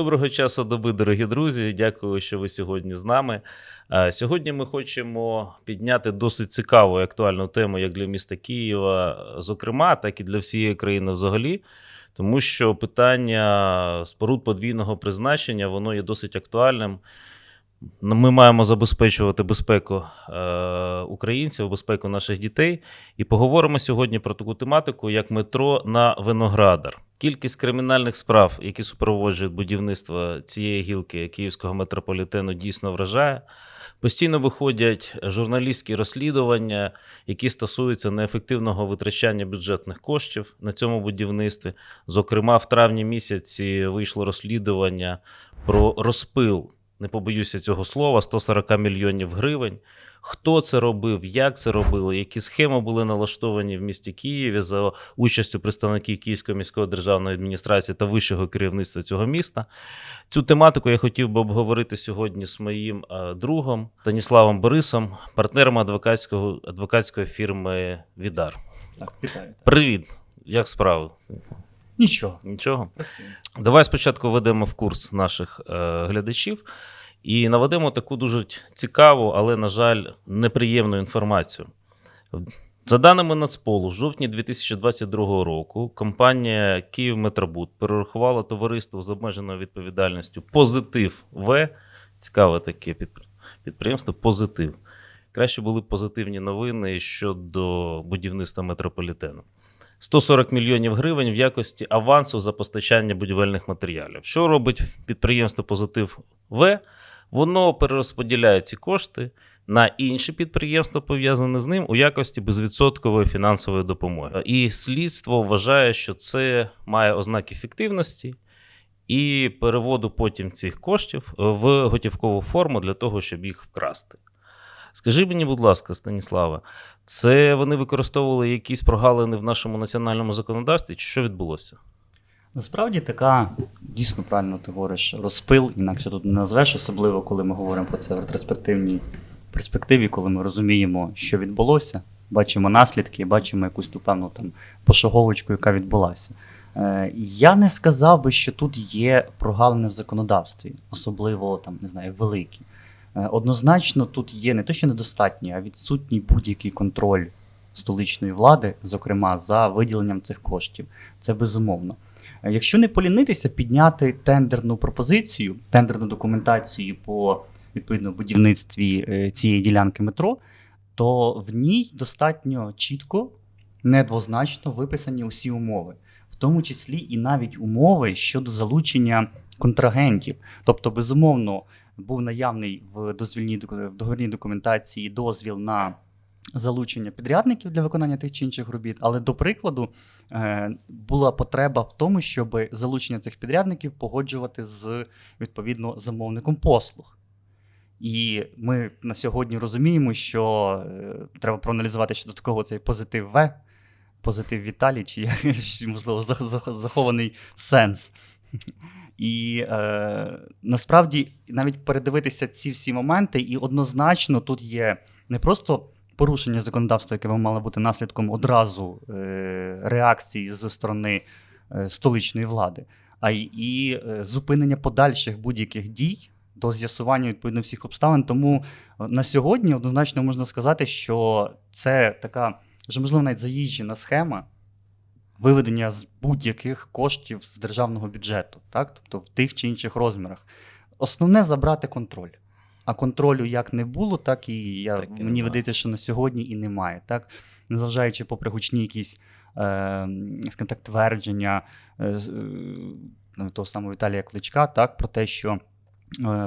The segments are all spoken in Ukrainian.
Доброго часу доби, дорогі друзі. Дякую, що ви сьогодні з нами. Сьогодні ми хочемо підняти досить цікаву і актуальну тему як для міста Києва, зокрема, так і для всієї країни взагалі. Тому що питання споруд подвійного призначення воно є досить актуальним. Ми маємо забезпечувати безпеку е, українців, безпеку наших дітей. І поговоримо сьогодні про таку тематику, як метро на Виноградар. Кількість кримінальних справ, які супроводжують будівництво цієї гілки київського метрополітену, дійсно вражає. Постійно виходять журналістські розслідування, які стосуються неефективного витрачання бюджетних коштів на цьому будівництві. Зокрема, в травні місяці вийшло розслідування про розпил, не побоюся цього слова, 140 мільйонів гривень. Хто це робив, як це робили, які схеми були налаштовані в місті Києві за участю представників Київської міської державної адміністрації та вищого керівництва цього міста. Цю тематику я хотів би обговорити сьогодні з моїм е, другом Станіславом Борисом, партнером адвокатського, адвокатської фірми Відар. Так. Привіт! Як справи? Нічого. Нічого? Працюємо. Давай спочатку введемо в курс наших е, глядачів і наведемо таку дуже цікаву, але, на жаль, неприємну інформацію. За даними Нацполу, в жовтні 2022 року компанія «Київметробуд» перерахувала товариство з обмеженою відповідальністю Позитив В. Цікаве таке підпр- підприємство Позитив. Краще були позитивні новини щодо будівництва метрополітену. 140 мільйонів гривень в якості авансу за постачання будівельних матеріалів. Що робить підприємство Позитив В? Воно перерозподіляє ці кошти на інші підприємства, пов'язані з ним, у якості безвідсоткової фінансової допомоги. І слідство вважає, що це має ознаки фіктивності і переводу потім цих коштів в готівкову форму для того, щоб їх вкрасти. Скажи мені, будь ласка, Станіславе, це вони використовували якісь прогалини в нашому національному законодавстві, чи що відбулося? Насправді така, дійсно правильно ти говориш, розпил, інакше тут не назвеш, особливо коли ми говоримо про це в ретроспективній перспективі, коли ми розуміємо, що відбулося, бачимо наслідки, бачимо якусь ту певну там пошаговочку, яка відбулася. Е, я не сказав би, що тут є прогалини в законодавстві, особливо там, не знаю, великі. Е, Однозначно, тут є не те, що недостатній, а відсутній будь-який контроль столичної влади, зокрема за виділенням цих коштів. Це безумовно. Е, Якщо не полінитися, підняти тендерну пропозицію, тендерну документацію по відповідно будівництві е, цієї ділянки метро, то в ній достатньо чітко, недвозначно виписані усі умови, в тому числі і навіть умови щодо залучення контрагентів. Тобто, безумовно, був наявний в дозвільній в договірній документації дозвіл на залучення підрядників для виконання тих чи інших робіт. Але до прикладу, е, була потреба в тому, щоб залучення цих підрядників погоджувати з відповідно замовником послуг. І ми на сьогодні розуміємо, що е, треба проаналізувати щодо такого цей позитив В, позитив Віталій, чи можливо зах- зах- захований сенс. І е, насправді навіть передивитися ці всі моменти, і однозначно тут є не просто порушення законодавства, яке би мало бути наслідком одразу е, реакції зі сторони е, столичної влади, а й і е, зупинення подальших будь-яких дій до з'ясування відповідно всіх обставин. Тому е, на сьогодні однозначно можна сказати, що це така вже можливо навіть заїжджена схема виведення з будь-яких коштів з державного бюджету, так? тобто в тих чи інших розмірах. Основне забрати контроль. А контролю як не було, так і я, Так і мені видається, що на сьогодні і немає. Так? Незважаючи попри гучні якісь е, скажімо так, твердження е, е, ну, того самого Віталія Кличка, так, про те, що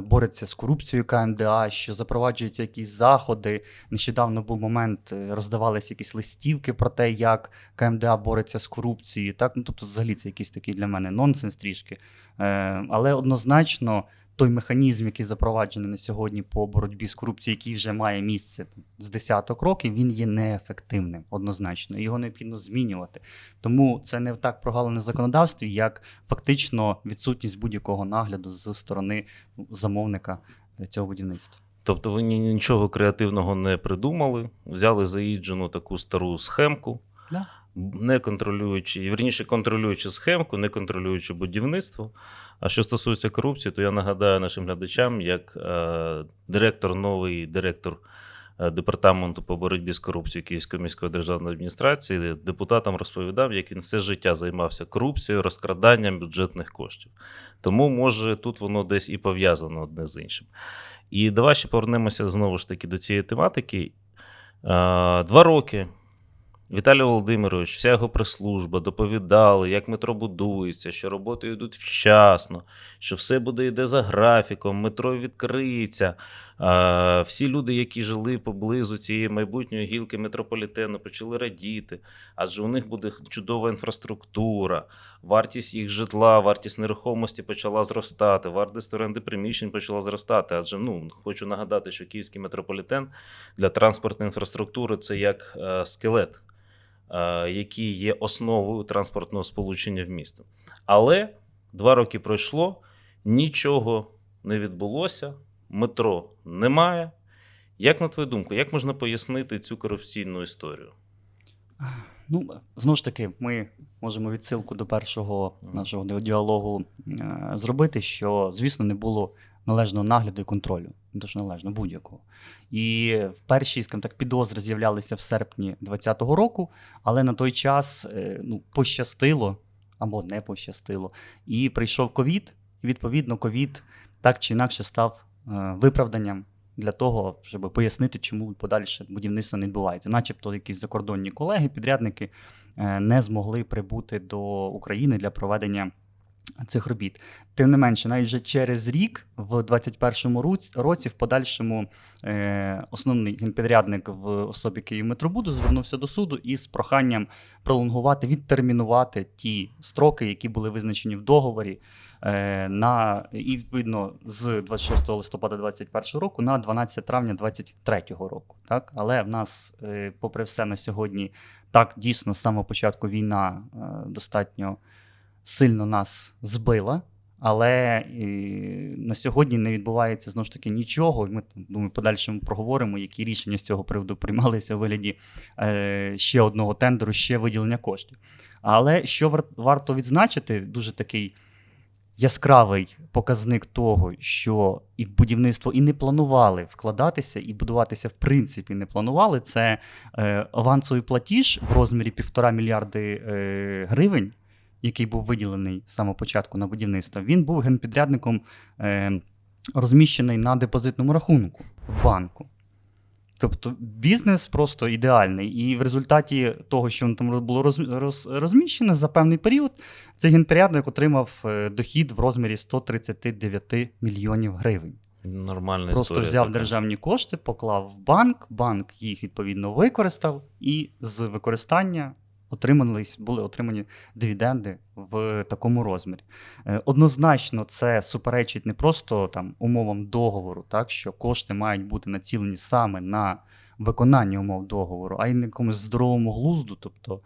бореться з корупцією КНДА, що запроваджуються якісь заходи. Нещодавно був момент, е, роздавалися якісь листівки про те, як КМДА бореться з корупцією. Так? Ну, тобто, взагалі, це якийсь такий для мене нонсенс трішки. Е, але однозначно. Той механізм, який запроваджений на сьогодні по боротьбі з корупцією, який вже має місце з десяток років, він є неефективним однозначно. Його необхідно змінювати. Тому це не так прогалено в законодавстві, як фактично відсутність будь-якого нагляду з сторони ну, замовника е, цього будівництва. Тобто ви нічого креативного не придумали, взяли заїджену таку стару схемку, Не контролюючи, вірніше контролюючи схемку, не контролюючи будівництво. А що стосується корупції, то я нагадаю нашим глядачам, як е, директор, новий директор е, департаменту по боротьбі з корупцією Київської міської державної адміністрації депутатам розповідав, як він все життя займався корупцією, розкраданням бюджетних коштів. Тому, може, тут воно десь і пов'язано одне з іншим. І давай ще повернемося знову ж таки до цієї тематики. Е, Два роки Віталій Володимирович, вся його прес-служба доповідали, як метро будується, що роботи йдуть вчасно, що все буде йде за графіком, метро відкриється. Всі люди, які жили поблизу цієї майбутньої гілки метрополітену, почали радіти, адже у них буде чудова інфраструктура, вартість їх житла, вартість нерухомості почала зростати, вартість оренди приміщень почала зростати. Адже ну хочу нагадати, що київський метрополітен для транспортної інфраструктури це як е, скелет які є основою транспортного сполучення в місто. Але два роки пройшло, нічого не відбулося, метро немає. Як на твою думку, як можна пояснити цю корупційну історію? Ну, знову ж таки, ми можемо відсилку до першого нашого діалогу е, зробити, що, звісно, не було належного нагляду і контролю, не то що належно, будь-якого. І в перші, скажімо так, підозри з'являлися в серпні 2020 року, але на той час е, ну, пощастило або не пощастило. І прийшов ковід, і відповідно ковід так чи інакше став е, виправданням для того, щоб пояснити, чому подальше будівництво не відбувається. Начебто якісь закордонні колеги, підрядники е, не змогли прибути до України для проведення цих робіт. Тим не менше, навіть вже через рік, в 21-му році, році, в подальшому е, основний генпідрядник в особі Київметробуду звернувся до суду із проханням пролонгувати, відтермінувати ті строки, які були визначені в договорі. е, На і відповідно з 26 листопада 2021 року на 12 травня 2023 року. Так, але в нас, е, попри все, на сьогодні так дійсно з самого початку війна е, достатньо сильно нас збила. Але е, на сьогодні не відбувається знову ж таки нічого. Ми думаю, подальшому проговоримо, які рішення з цього приводу приймалися у вигляді е, ще одного тендеру, ще виділення коштів. Але що вар- варто відзначити, дуже такий яскравий показник того, що і в будівництво і не планували вкладатися, і будуватися в принципі не планували. Це е, авансовий платіж в розмірі півтора мільярди е, гривень, який був виділений з самого початку на будівництво. Він був генпідрядником е, розміщений на депозитному рахунку в банку. Тобто бізнес просто ідеальний. І в результаті того, що там було роз, роз, розміщено за певний період, цей генпідрядник отримав е, дохід в розмірі 139 мільйонів гривень. Нормальна Просто історія. взяв така. державні кошти, поклав в банк, банк їх відповідно використав, і з використання отримались, були отримані дивіденди в такому розмірі. Е, Однозначно, це суперечить не просто там умовам договору, так що кошти мають бути націлені саме на виконання умов договору, а й на якомусь здоровому глузду. Тобто,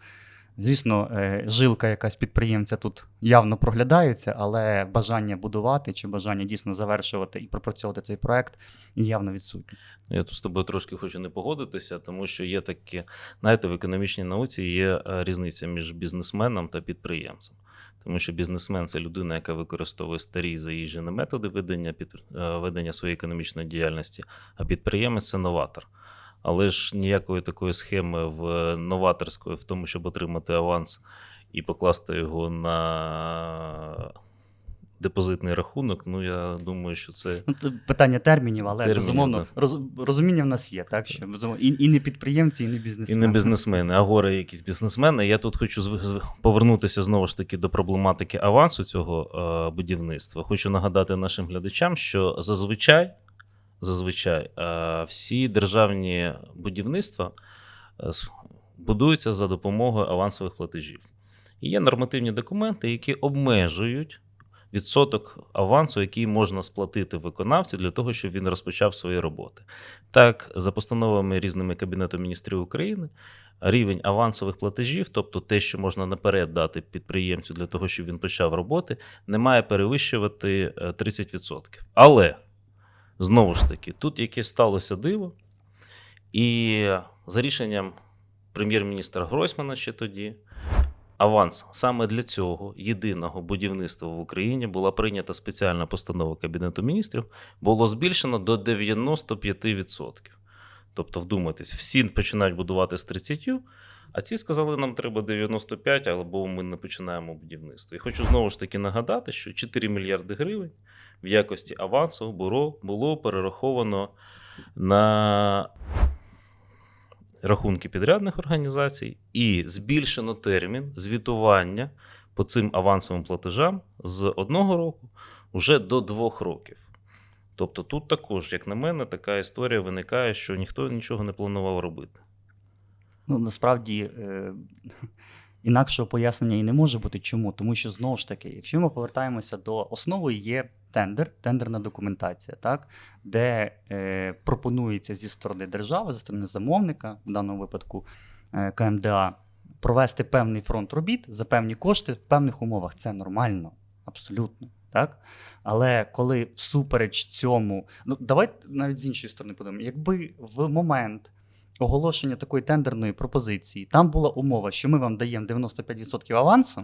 звісно, е, жилка якась підприємця тут явно проглядається, але бажання будувати чи бажання дійсно завершувати і пропрацьовувати цей проект явно відсутнє. Я тут з тобою трошки хочу не погодитися, тому що є таке, знаєте, в економічній науці є е, різниця між бізнесменом та підприємцем. Тому що бізнесмен це людина, яка використовує старі заїжджені методи ведення, під, е, своєї економічної діяльності, а підприємець це новатор. Але ж ніякої такої схеми в новаторської, в тому, щоб отримати аванс і покласти його на депозитний рахунок, ну я думаю, що це Ну, питання термінів, але Термінів, безумовно роз, розуміння в нас є, так що безумовно і, і не підприємці, і не І не бізнесмени, а горе якісь бізнесмени. Я тут хочу повернутися знову ж таки до проблематики авансу цього е, будівництва. Хочу нагадати нашим глядачам, що зазвичай, зазвичай е, всі державні будівництва е, будуються за допомогою авансових платежів. І є нормативні документи, які обмежують відсоток авансу, який можна сплатити виконавцю для того, щоб він розпочав свої роботи. Так, за постановами різними Кабінету міністрів України, рівень авансових платежів, тобто те, що можна наперед дати підприємцю для того, щоб він почав роботи, не має перевищувати е, 30%. Але знову ж таки, тут якесь сталося диво, і за рішенням прем'єр-міністра Гройсмана ще тоді. Аванс саме для цього єдиного будівництва в Україні була прийнята спеціальна постанова Кабінету міністрів, було збільшено до 95%. Тобто, вдумайтесь, всі починають будувати з 30, а ці сказали, нам треба 95, або ми не починаємо будівництво. І хочу знову ж таки нагадати, що 4 мільярди гривень в якості авансу було, було перераховано на рахунки підрядних організацій і збільшено термін звітування по цим авансовим платежам з одного року вже до двох років. Тобто тут також, як на мене, така історія виникає, що ніхто нічого не планував робити. Ну, насправді е, інакшого пояснення і не може бути. Чому? Тому що знову ж таки, якщо ми повертаємося до основи, є тендер, тендерна документація, так, де е, пропонується зі сторони держави, зі сторони замовника, в даному випадку е, КМДА, провести певний фронт робіт за певні кошти в певних умовах. Це нормально, абсолютно. Так? Але коли всупереч цьому, ну давайте навіть з іншої сторони подумаємо, якби в момент оголошення такої тендерної пропозиції там була умова, що ми вам даємо 95% авансу,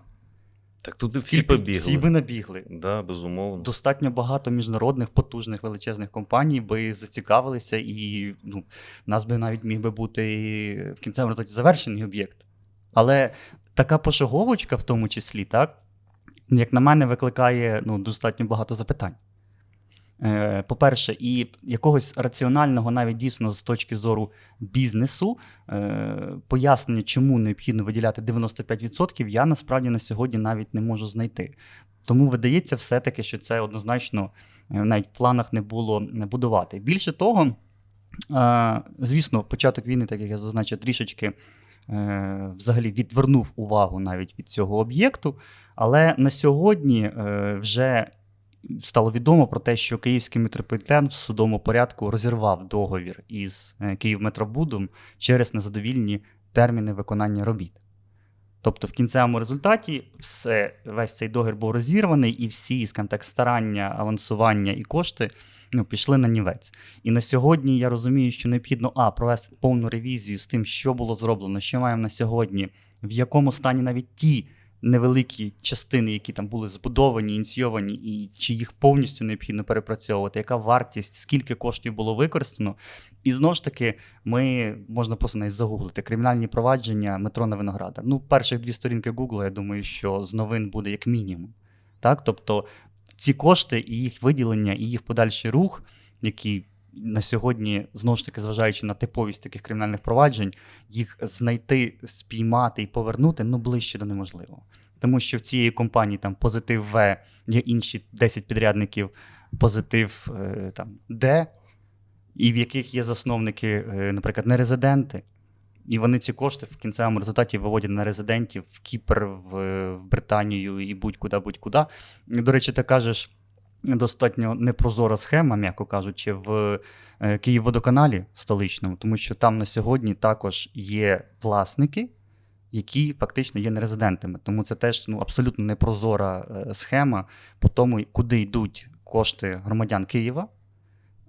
Так туди всі побігли. Всі би набігли. Да, безумовно. Достатньо багато міжнародних потужних величезних компаній би зацікавилися, і ну, нас би навіть міг би бути в кінцевому результаті завершений об'єкт. Але така пошаговочка, в тому числі, так, як на мене, викликає ну, достатньо багато запитань. Е, По-перше, і якогось раціонального, навіть дійсно з точки зору бізнесу, е, пояснення, чому необхідно виділяти 95%, я насправді на сьогодні навіть не можу знайти. Тому видається все-таки, що це однозначно е, навіть в планах не було не будувати. Більше того, звісно, початок війни, так як я зазначив, трішечки взагалі відвернув увагу навіть від цього об'єкту. Але на сьогодні вже стало відомо про те, що Київський метрополітен в судовому порядку розірвав договір із е, Київметробудом через незадовільні терміни виконання робіт. Тобто, в кінцевому результаті все, весь цей договір був розірваний, і всі, скажімо так, старання, авансування і кошти ну, пішли на нівець. І на сьогодні я розумію, що необхідно а, провести повну ревізію з тим, що було зроблено, що маємо на сьогодні, в якому стані навіть ті невеликі частини, які там були збудовані, ініційовані, і чи їх повністю необхідно перепрацьовувати, яка вартість, скільки коштів було використано. І знову ж таки, ми можна просто навіть загуглити кримінальні провадження метро на винограда. Ну, перших дві сторінки Google, я думаю, що з новин буде як мінімум. Так? Тобто ці кошти і їх виділення, і їх подальший рух, які на сьогодні, знову ж таки, зважаючи на типовість таких кримінальних проваджень, їх знайти, спіймати і повернути ну ближче до неможливого. Тому що в цієї компанії там позитив В, є інші 10 підрядників, позитив е, там Д, і в яких є засновники, е, наприклад, не резиденти. І вони ці кошти в кінцевому результаті виводять на резидентів в Кіпр, в, Британію і будь-куди, будь-куди. До речі, ти кажеш, достатньо непрозора схема, м'яко кажучи, в е, Київводоканалі столичному, тому що там на сьогодні також є власники, які фактично є нерезидентами. Тому це теж ну, абсолютно непрозора е, схема по тому, куди йдуть кошти громадян Києва.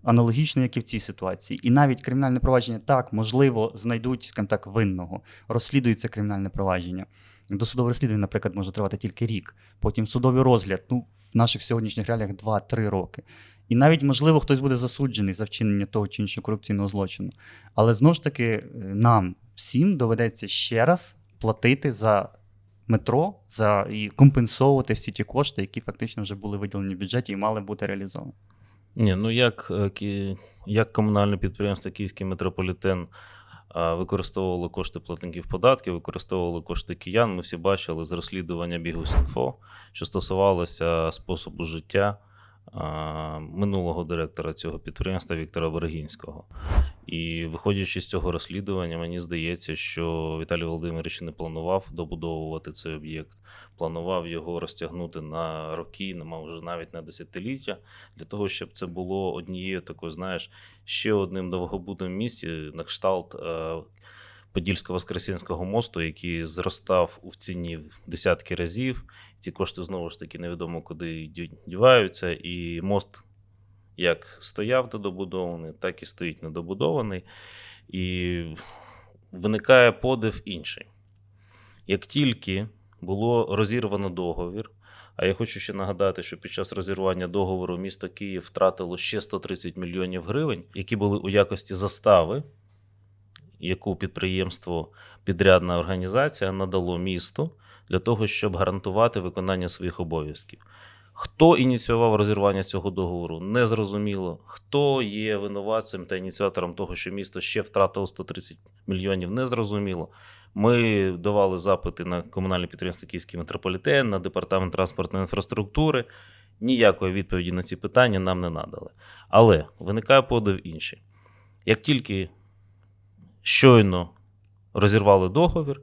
Аналогічно, як і в цій ситуації. І навіть кримінальне провадження так, можливо, знайдуть, скажімо так, винного. Розслідується кримінальне провадження. Досудове розслідування, наприклад, може тривати тільки рік. Потім судовий розгляд. Ну, в наших сьогоднішніх реаліях 2-3 роки. І навіть, можливо, хтось буде засуджений за вчинення того чи іншого корупційного злочину. Але знову ж таки, е, нам всім доведеться ще раз платити за метро за і компенсовувати всі ті кошти, які фактично вже були виділені в бюджеті і мали бути реалізовані. Ні, ну як, е, як комунальне підприємство Київський метрополітен а, використовувало кошти платників податків, використовували кошти киян. Ми всі бачили з розслідування Бігус.Інфо, що стосувалося способу життя минулого директора цього підприємства Віктора Берегінського. І виходячи з цього розслідування, мені здається, що Віталій Володимирович не планував добудовувати цей об'єкт, планував його розтягнути на роки, на може навіть на десятиліття, для того, щоб це було однією такою, знаєш, ще одним довгобудним місці на кшталт е, Подільсько-Воскресенського мосту, який зростав у ціні в десятки разів. Ці кошти знову ж таки невідомо куди діваються, і мост як стояв недобудований, так і стоїть недобудований. І виникає подив інший. Як тільки було розірвано договір, а я хочу ще нагадати, що під час розірвання договору місто Київ втратило ще 130 мільйонів гривень, які були у якості застави, яку підприємство, підрядна організація надало місту для того, щоб гарантувати виконання своїх обов'язків. Хто ініціював розірвання цього договору, не зрозуміло. Хто є винуватцем та ініціатором того, що місто ще втратило 130 мільйонів, не зрозуміло. Ми давали запити на комунальне підприємство Київський метрополітен, на департамент транспортної інфраструктури. Ніякої відповіді на ці питання нам не надали. Але виникає подив інший. Як тільки щойно розірвали договір,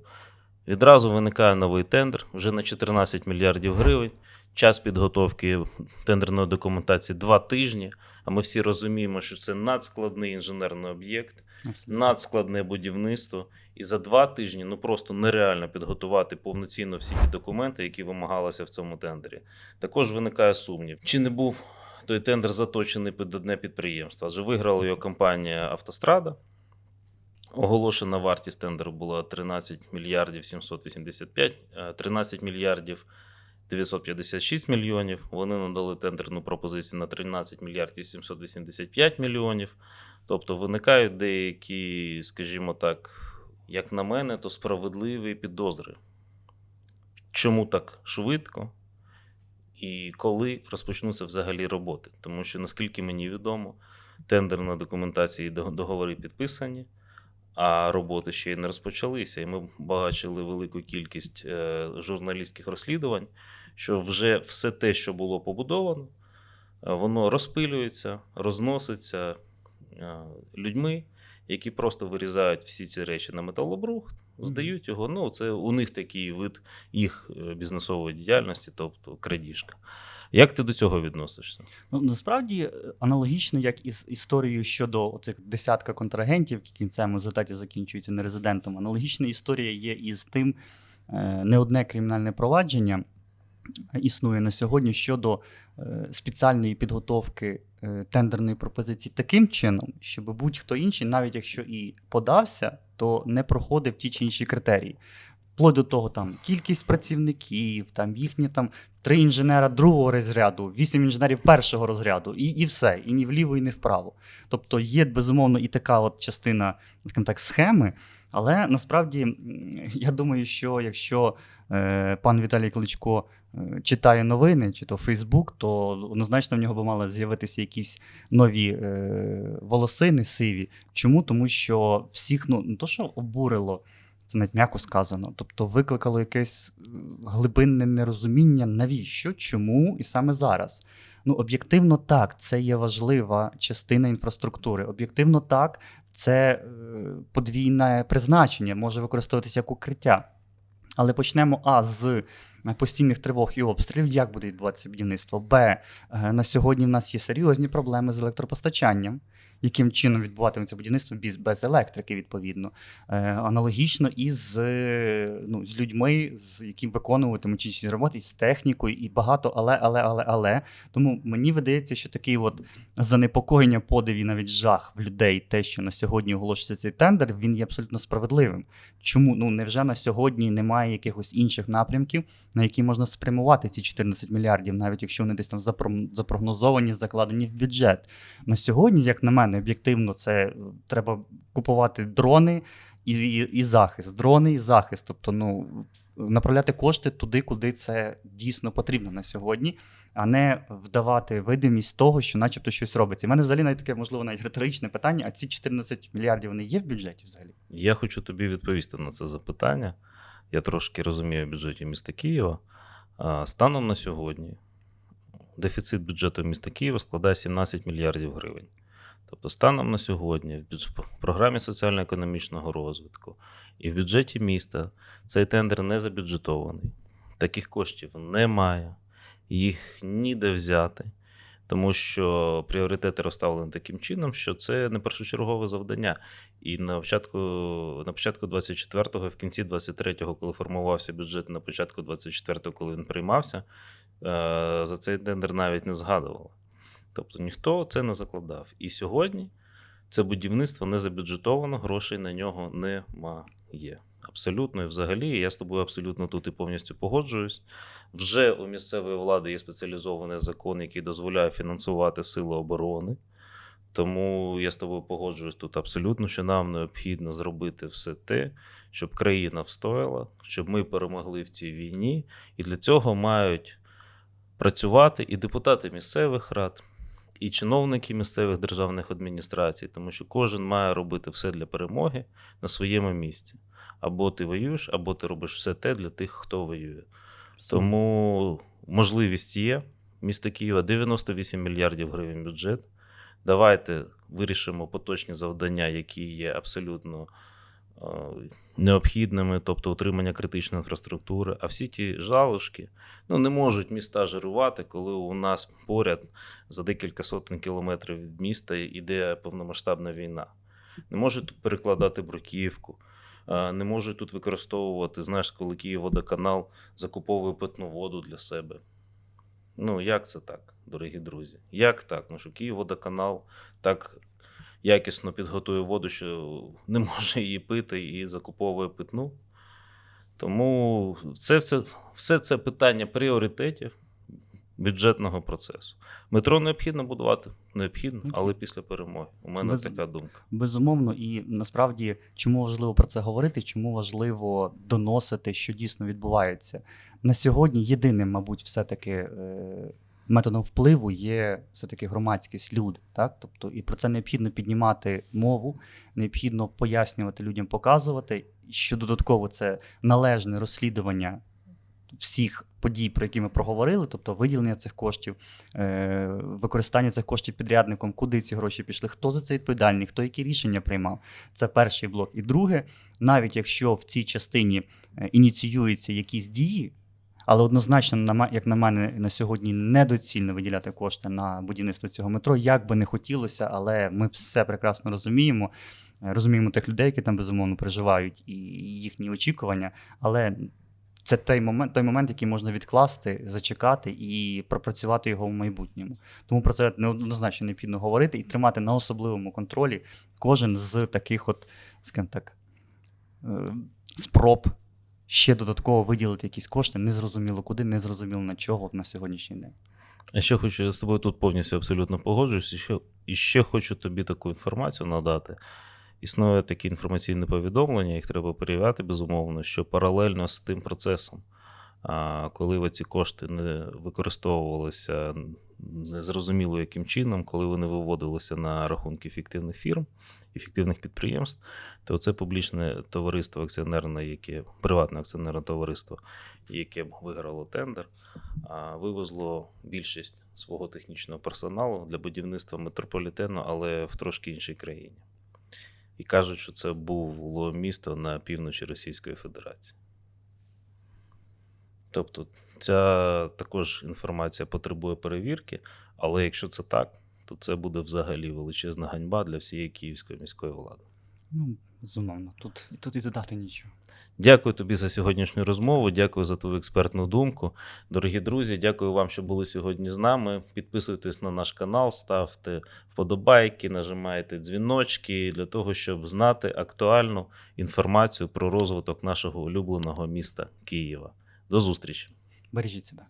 відразу виникає новий тендер вже на 14 мільярдів гривень. Час підготовки тендерної документації два тижні. А ми всі розуміємо, що це надскладний інженерний об'єкт, надскладне будівництво. І за два тижні ну просто нереально підготувати повноцінно всі ті документи, які вимагалися в цьому тендері. Також виникає сумнів, чи не був той тендер заточений під одне підприємство, адже виграла його компанія Автострада. Оголошена вартість тендеру була 13 мільярдів 785, е, 13 мільярдів 956 мільйонів. Вони надали тендерну пропозицію на 13 мільярдів 785 мільйонів. Тобто виникають деякі, скажімо так, як на мене, то справедливі підозри. Чому так швидко? І коли розпочнуться взагалі роботи? Тому що, наскільки мені відомо, тендерна документація і договори підписані, а роботи ще й не розпочалися. І ми бачили велику кількість е, журналістських розслідувань, що вже все те, що було побудовано, е, воно розпилюється, розноситься е, людьми, які просто вирізають всі ці речі на металобрухт, здають його. Ну, це у них такий вид їх е, бізнесової діяльності, тобто крадіжка. Як ти до цього відносишся? Ну, насправді е, аналогічно, як із історією щодо цих десятка контрагентів, які в кінцевому результаті закінчуються нерезидентом. Аналогічна історія є із тим, е, не одне кримінальне провадження існує на сьогодні щодо спеціальної підготовки тендерної пропозиції таким чином, щоб будь-хто інший, навіть якщо і подався, то не проходив ті чи інші критерії. Вплоть до того, там кількість працівників, там їхні там три інженера другого розряду, вісім інженерів першого розряду, і, і все, і ні вліво, і ні вправо. Тобто є безумовно і така от частина, так, схеми. Але насправді я думаю, що якщо е, пан Віталій Кличко е, читає новини, чи то Фейсбук, то однозначно в нього би мали з'явитися якісь нові е, волосини сиві. Чому? Тому що всіх ну не то, що обурило. Це навіть м'яко сказано. Тобто викликало якесь е, глибинне нерозуміння, навіщо, чому і саме зараз. Ну, об'єктивно так, це є важлива частина інфраструктури. Об'єктивно так, це е, подвійне призначення, може використовуватися як укриття. Але почнемо А з постійних тривог і обстрілів, як буде відбуватися будівництво. Б. е, На сьогодні в нас є серйозні проблеми з електропостачанням. Яким чином відбуватиметься будівництво без, електрики, відповідно. Е, аналогічно і з, ну, з людьми, з яким виконуватимуть інші роботи, з технікою, і багато але, але, але, але. Тому мені видається, що такий от занепокоєння, подив і навіть жах в людей, те, що на сьогодні оголошується цей тендер, він є абсолютно справедливим. Чому? Ну невже на сьогодні немає якихось інших напрямків, на які можна спрямувати ці 14 мільярдів, навіть якщо вони десь там запрогнозовані, закладені в бюджет. На сьогодні, як на мене, об'єктивно, це е, треба купувати дрони і, і, і захист. Дрони і захист. Тобто, ну направляти кошти туди, куди це дійсно потрібно на сьогодні, а не вдавати видимість того, що начебто щось робиться. У мене взагалі навіть таке, можливо, навіть риторичне питання: а ці 14 мільярдів вони є в бюджеті взагалі? Я хочу тобі відповісти на це запитання. Я трошки розумію бюджеті міста Києва. Станом на сьогодні дефіцит бюджету міста Києва складає 17 мільярдів гривень. Тобто, станом на сьогодні в програмі соціально-економічного розвитку і в бюджеті міста цей тендер не забюджетований. Таких коштів немає, їх ніде взяти, тому що пріоритети розставлені таким чином, що це не першочергове завдання. І на початку, на початку 24-го, в кінці 23-го, коли формувався бюджет, на початку 24-го, коли він приймався, е, за цей тендер навіть не згадували. Тобто ніхто це не закладав. І сьогодні Це будівництво не забюджетовано, грошей на нього немає. Абсолютно і взагалі, я з тобою абсолютно тут і повністю погоджуюсь. Вже у місцевої влади є спеціалізований закон, який дозволяє фінансувати сили оборони. Тому я з тобою погоджуюсь тут абсолютно, що нам необхідно зробити все те, щоб країна встояла, щоб ми перемогли в цій війні. І для цього мають працювати і депутати місцевих рад, і чиновники місцевих державних адміністрацій, тому що кожен має робити все для перемоги на своєму місці. Або ти воюєш, або ти робиш все те для тих, хто воює. Тому можливість є. Місто Києва 98 мільярдів гривень бюджет. Давайте вирішимо поточні завдання, які є абсолютно необхідними, тобто утримання критичної інфраструктури. А всі ті жалушки ну, не можуть міста жирувати, коли у нас поряд за декілька сотень кілометрів від міста йде повномасштабна війна. Не можуть тут перекладати бруківку, е, не можуть тут використовувати, знаєш, коли Київводоканал закуповує питну воду для себе. Ну, як це так, дорогі друзі? Як так? Ну, що Київводоканал так якісно підготує воду, що не може її пити і закуповує питну. Тому це все, все це питання пріоритетів бюджетного процесу. Метро необхідно будувати, необхідно, але після перемоги. У мене Без- така думка. Безумовно, і насправді чому важливо про це говорити, чому важливо доносити, що дійсно відбувається. На сьогодні єдиним, мабуть, все-таки е, методом впливу є все-таки громадськість, люди. Так? Тобто, і про це необхідно піднімати мову, необхідно пояснювати людям, показувати, що додатково це належне розслідування всіх подій, про які ми проговорили, тобто виділення цих коштів, е, використання цих коштів підрядником, куди ці гроші пішли, хто за це відповідальний, хто які рішення приймав. Це перший блок. І друге, навіть якщо в цій частині е, ініціюються якісь дії, але однозначно, на як на мене, на сьогодні недоцільно виділяти кошти на будівництво цього метро, як би не хотілося, але ми все прекрасно розуміємо. Е, Розуміємо тих людей, які там безумовно проживають, і їхні очікування, але це той момент, той момент, який можна відкласти, зачекати і пропрацювати його в майбутньому. Тому про це неоднозначно необхідно говорити і тримати на особливому контролі кожен з таких, от, скажімо так, е, спроб ще додатково виділити якісь кошти, незрозуміло куди, незрозуміло на чого на сьогоднішній день. А ще хочу я з тобою тут повністю абсолютно погоджуюсь. І ще, і ще хочу тобі таку інформацію надати. Існує такі інформаційні повідомлення, їх треба перевіряти, безумовно, що паралельно з тим процесом, коли ці кошти не використовувалися незрозуміло яким чином, коли вони виводилися на рахунки фіктивних фірм і фіктивних підприємств, то це публічне товариство акціонерне, яке приватне акціонерне товариство, яке виграло тендер, вивезло більшість свого технічного персоналу для будівництва метрополітену, але в трошки іншій країні. І кажуть, що це було місто на півночі Російської Федерації. Тобто, ця також інформація потребує перевірки, але якщо це так, то це буде взагалі величезна ганьба для всієї київської міської влади. Ну, безумовно, тут, тут і додати нічого. Дякую тобі за сьогоднішню розмову. Дякую за твою експертну думку. Дорогі друзі, дякую вам, що були сьогодні з нами. Підписуйтесь на наш канал, ставте вподобайки, нажимайте дзвіночки для того, щоб знати актуальну інформацію про розвиток нашого улюбленого міста Києва. До зустрічі! Бережіть себе.